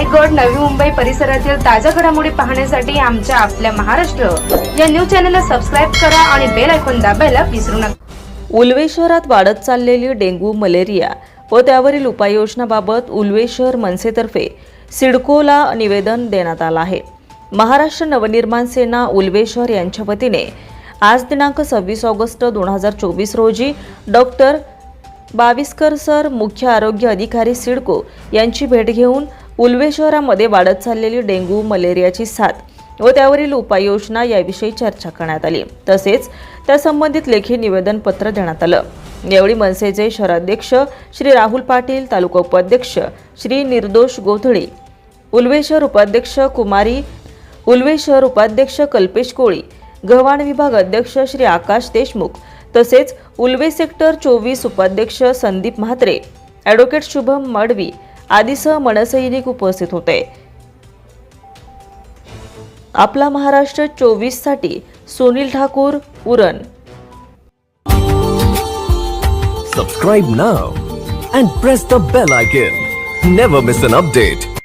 रायगड नवी मुंबई परिसरातील ताज्या घडामोडी पाहण्यासाठी आमच्या आपल्या महाराष्ट्र. या न्यूज चॅनलला सबस्क्राईब करा आणि बेल ऐकून दाबायला विसरू नका. उल्वे शहरात वाढत चाललेली डेंग्यू मलेरिया व त्यावरील उपाययोजनाबाबत उल्वे शहर मनसेतर्फे सिडकोला निवेदन देण्यात आलं आहे. महाराष्ट्र नवनिर्माण सेना उल्वे शहर यांच्या वतीने आज दिनांक सव्वीस ऑगस्ट दोन हजार चोवीस रोजी डॉक्टर बाविस्कर सर मुख्य आरोग्य अधिकारी सिडको यांची भेट घेऊन उल्वे शहरामध्ये वाढत चाललेली डेंग्यू मलेरियाची साथ व त्यावरील उपाययोजना याविषयी चर्चा करण्यात आली. तसेच त्यासंबंधित लेखी निवेदन पत्र देण्यात आलं. यावेळी मनसेचे शहराध्यक्ष श्री राहुल पाटील तालुका उपाध्यक्ष श्री निर्दोष गोधळे उल्वे शहर उपाध्यक्ष कुमारी उल्वे शहर उपाध्यक्ष कल्पेश कोळी गव्हाण विभाग अध्यक्ष श्री आकाश देशमुख तसेच उल्वे सेक्टर चोवीस उपाध्यक्ष संदीप म्हात्रे ॲडव्होकेट शुभम मडवी आदिसह मनसैनिक उपस्थित होते. आपला महाराष्ट्र चोवीससाठी सुनील ठाकूर उरण. सबस्क्राईब ना and press the bell icon never miss an update